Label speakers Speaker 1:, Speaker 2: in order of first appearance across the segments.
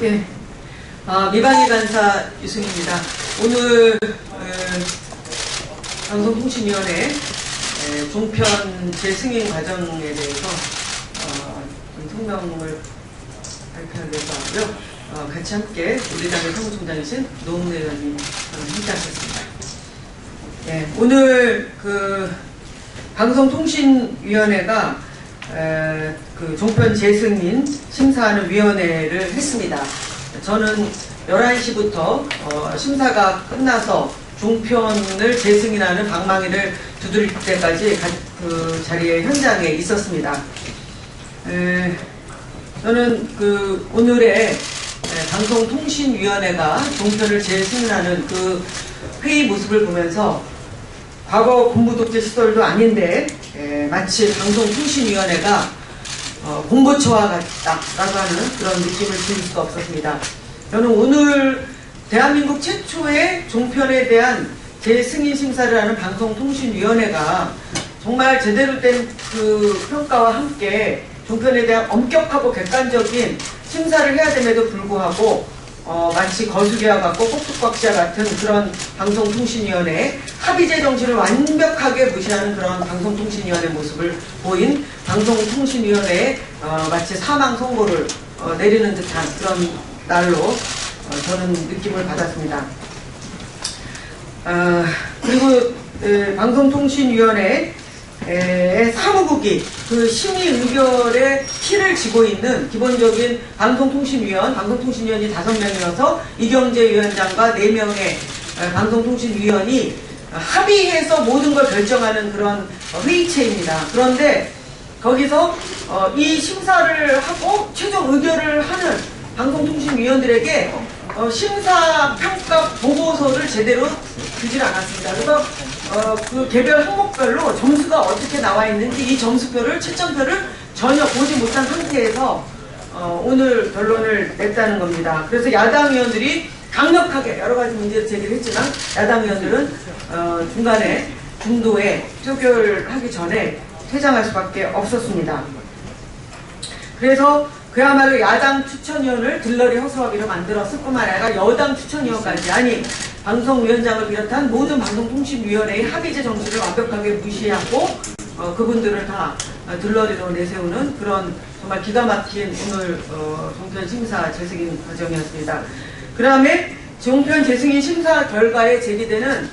Speaker 1: 예. 아, 미방위 간사 유승입니다. 오늘 어, 방송통신위원회 에, 종편 재승인 과정에 대해서 어, 좀 성명을 위해서 하고요. 어, 같이 함께 우리 당의 사무총장이신 노웅래 의원님 어, 함께하셨습니다. 예, 오늘 그 방송통신위원회가 에, 그 종편 재승인 심사하는 위원회를 했습니다. 저는 11시부터 어, 심사가 끝나서 종편을 재승인하는 방망이를 두드릴 때까지 가- 그 자리에 현장에 있었습니다. 에, 저는 그 오늘의 에, 방송통신위원회가 종편을 재승인하는 그 회의 모습을 보면서 과거 공부독재 시설도 아닌데 에, 마치 방송통신위원회가 어, 공보처와 같다라고 하는 그런 느낌을 지울 수가 없었습니다. 저는 오늘 대한민국 최초의 종편에 대한 재승인 심사를 하는 방송통신위원회가 정말 제대로 된 그 평가와 함께 종편에 대한 엄격하고 객관적인 심사를 해야 됨에도 불구하고 어, 마치 거수기와 같고 꼭두꽉시와 같은 그런 방송통신위원회 합의제 정신을 완벽하게 무시하는 그런 방송통신위원회 모습을 보인 방송통신위원회에 어, 마치 사망 선고를 어, 내리는 듯한 그런 날로 어, 저는 느낌을 받았습니다. 아, 그리고 에, 방송통신위원회 의 사무국이 그 심의 의결의 키를 쥐고 있는 기본적인 방송통신위원, 방송통신위원이 다섯 명이어서 이경재 위원장과 네 명의 어, 방송통신위원이 합의해서 모든 걸 결정하는 그런 어, 회의체입니다. 그런데 거기서 어, 이 심사를 하고 최종 의결을 하는 방송통신위원들에게 어, 심사평가 보고서를 제대로 주질 않았습니다. 그래서 어, 그 개별 항목별로 점수가 어떻게 나와 있는지 이 점수표를 채점표를 전혀 보지 못한 상태에서 어, 오늘 결론을 냈다는 겁니다. 그래서 야당 의원들이 강력하게 여러 가지 문제를 제기를 했지만 야당 의원들은 어, 중간에 중도에 표결하기 전에 퇴장할 수밖에 없었습니다. 그래서 그야말로 야당 추천위원을 들러리 허수아비로 만들었을 뿐만 아니라 여당 추천위원까지 아니 방송위원장을 비롯한 모든 방송통신위원회의 합의제 정신을 완벽하게 무시하고 어, 그분들을 다 어, 들러리로 내세우는 그런 정말 기가 막힌 오늘 어, 종편 심사 재승인 과정이었습니다. 그 다음에 종편 재승인 심사 결과에 제기되는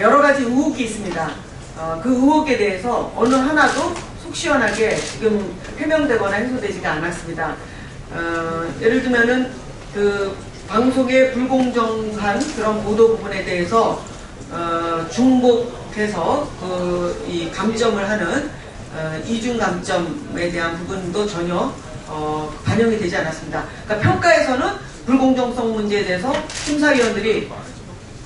Speaker 1: 여러 가지 의혹이 있습니다. 어, 그 의혹에 대해서 어느 하나도 속 시원하게 지금 해명되거나 해소되지가 않았습니다. 어, 예를 들면은 그 방송의 불공정한 그런 보도 부분에 대해서 어, 중복해서 그 이 감점을 하는 어, 이중 감점에 대한 부분도 전혀 어, 반영이 되지 않았습니다. 그러니까 평가에서는 불공정성 문제에 대해서 심사위원들이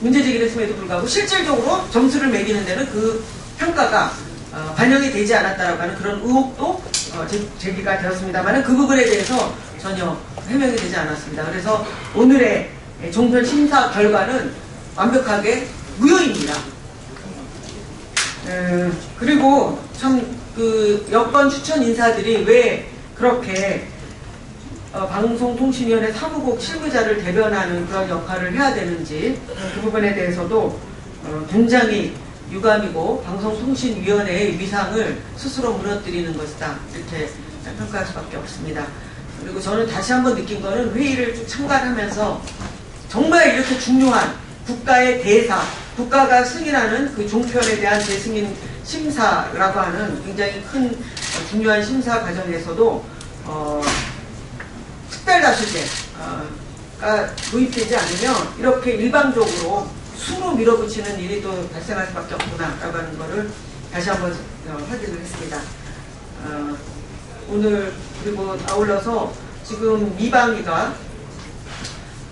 Speaker 1: 문제 제기를 했음에도 불구하고 실질적으로 점수를 매기는 데는 그 평가가 어, 반영이 되지 않았다라고 하는 그런 의혹도 어, 제, 제기가 되었습니다만 그 부분에 대해서 전혀 해명이 되지 않았습니다. 그래서 오늘의 종편 심사 결과는 완벽하게 무효입니다. 에, 그리고 참 그 여권 추천 인사들이 왜 그렇게 어, 방송통신위원회 사무국 실무자를 대변하는 그런 역할을 해야 되는지 그 부분에 대해서도 어, 굉장히 유감이고 방송통신위원회의 위상을 스스로 무너뜨리는 것이다 이렇게 평가할 수밖에 없습니다. 그리고 저는 다시 한번 느낀 거는 회의를 쭉 참관하면서 정말 이렇게 중요한 국가의 대사, 국가가 승인하는 그 종편에 대한 재승인 심사라고 하는 굉장히 큰 어, 중요한 심사 과정에서도 어, 특별 다수제가 도입되지 않으면 이렇게 일방적으로 수로 밀어붙이는 일이 또 발생할 수밖에 없구나 라고 하는 것을 다시 한번 어, 확인을 했습니다. 어, 오늘 그리고 아울러서 지금 미방위가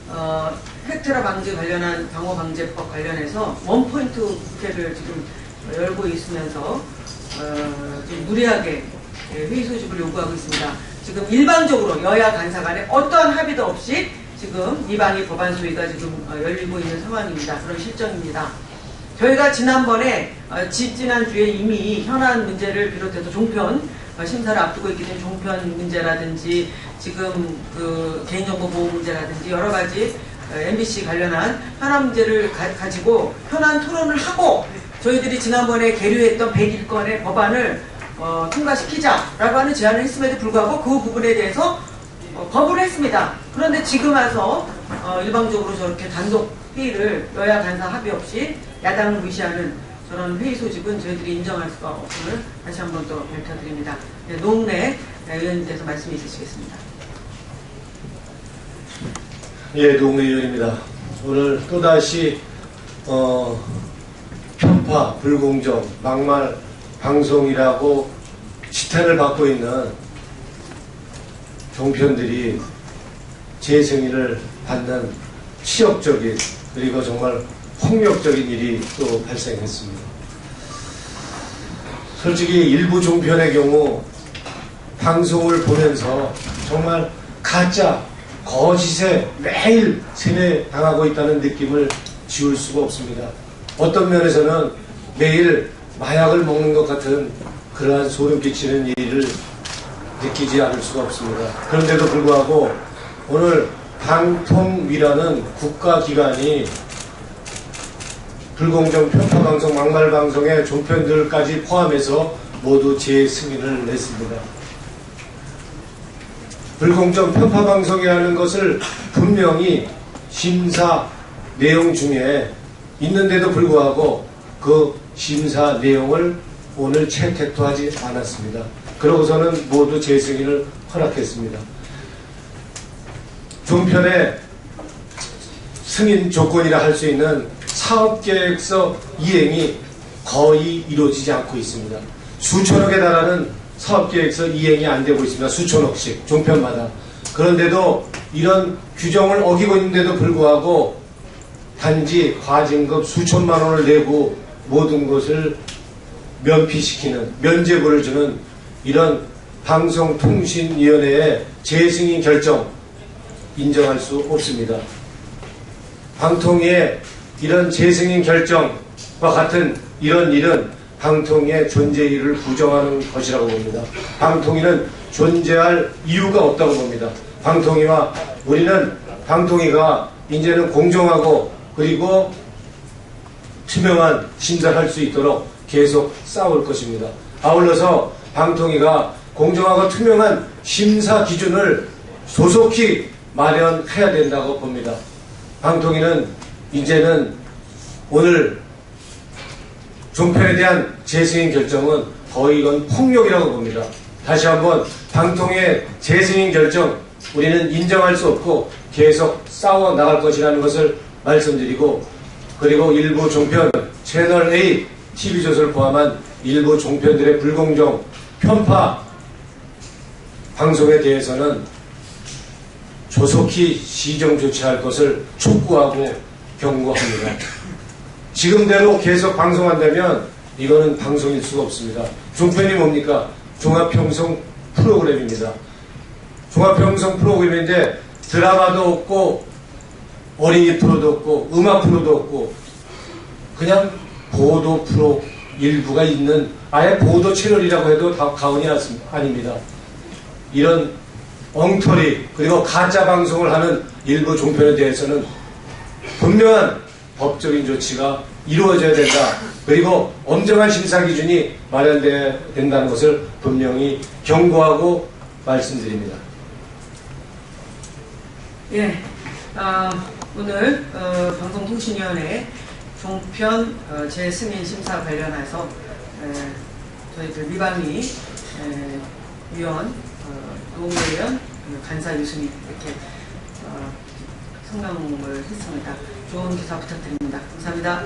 Speaker 1: 어, 획테러 방지 관련한 방어 방제법 관련해서 원포인트 국회를 지금 열고 있으면서 어, 좀 무리하게 예, 회의 소집을 요구하고 있습니다. 지금 일방적으로 여야 간사 간에 어떠한 합의도 없이 지금 미방위 법안 소위가 지금 어, 열리고 있는 상황입니다. 그런 실정입니다. 저희가 지난번에 어, 지- 지난주에 이미 현안 문제를 비롯해서 종편 어, 심사를 앞두고 있기 때문에 종편 문제라든지 지금 그 개인정보 보호 문제라든지 여러 가지 어, MBC 관련한 현안 문제를 가, 지고 현안 토론을 하고 저희들이 지난번에 계류했던 101건의 법안을 어, 통과시키자라고 하는 제안을 했음에도 불구하고 그 부분에 대해서 어, 거부를 했습니다. 그런데 지금 와서 어, 일방적으로 저렇게 단독 회의를 여야 간사 합의 없이 야당을 무시하는 저런 회의 소집은 저희들이 인정할 수가 없음을 다시 한번 또 밝혀드립니다. 네, 노웅래 의원님께서 말씀이 있으시겠습니다.
Speaker 2: 예, 노웅래 의원입니다. 오늘 또다시 어, 편파, 불공정, 막말 방송이라고 지탄을 받고 있는 종편들이 재승인을 받는 치욕적인 그리고 정말 폭력적인 일이 또 발생했습니다. 솔직히 일부 종편의 경우 방송을 보면서 정말 가짜, 거짓에 매일 세뇌 당하고 있다는 느낌을 지울 수가 없습니다. 어떤 면에서는 매일 마약을 먹는 것 같은 그러한 소름 끼치는 일을 느끼지 않을 수가 없습니다. 그런데도 불구하고 오늘 방통위라는 국가기관이 불공정 편파방송, 막말방송의 종편들까지 포함해서 모두 재승인을 냈습니다. 불공정 편파방송이라는 것을 분명히 심사 내용 중에 있는데도 불구하고 그 심사 내용을 오늘 채택도 하지 않았습니다. 그러고서는 모두 재승인을 허락했습니다. 종편의 승인 조건이라 할 수 있는 사업계획서 이행이 거의 이루어지지 않고 있습니다. 수천억에 달하는 사업계획서 이행이 안 되고 있습니다. 수천억씩 종편마다. 그런데도 이런 규정을 어기고 있는데도 불구하고 단지 과징금 수천만 원을 내고 모든 것을 면피시키는 면제부를 주는 이런 방송통신위원회의 재승인 결정 인정할 수 없습니다. 방통위의 이런 재승인 결정과 같은 이런 일은 방통위의 존재의를 부정하는 것이라고 봅니다. 방통위는 존재할 이유가 없다고 봅니다. 방통위와 우리는 방통위가 이제는 공정하고 그리고 투명한 심사를 할수 있도록 계속 싸울 것입니다. 아울러서 방통위가 공정하고 투명한 심사 기준을 소속히 마련해야 된다고 봅니다. 방통위는 이제는 오늘 종편에 대한 재승인 결정은 거의 이건 폭력이라고 봅니다. 다시 한번 방통위의 재승인 결정 우리는 인정할 수 없고 계속 싸워 나갈 것이라는 것을 말씀드리고 그리고 일부 종편 채널 A, TV조선을 포함한 일부 종편들의 불공정 편파 방송에 대해서는 조속히 시정 조치할 것을 촉구하고 경고합니다. 지금대로 계속 방송한다면 이거는 방송일 수가 없습니다. 종편이 뭡니까? 종합평성 프로그램입니다. 종합평성 프로그램인데 드라마도 없고 어린이 프로도 없고 음악 프로도 없고 그냥 보도 프로 일부가 있는 아예 보도 채널이라고 해도 다 가언이 아닙니다. 이런 엉터리 그리고 가짜 방송을 하는 일부 종편에 대해서는 분명한 법적인 조치가 이루어져야 된다. 그리고 엄정한 심사 기준이 마련돼야 된다는 것을 분명히 경고하고 말씀드립니다.
Speaker 1: 예, 아, 오늘 어, 방송통신위원회 종편 어, 재승인 심사 관련해서 에, 저희들 미방위 에, 위원 어, 의원 그리고 간사 유승희 이렇게 어, 성명을 했습니다. 좋은 기사 부탁드립니다. 감사합니다.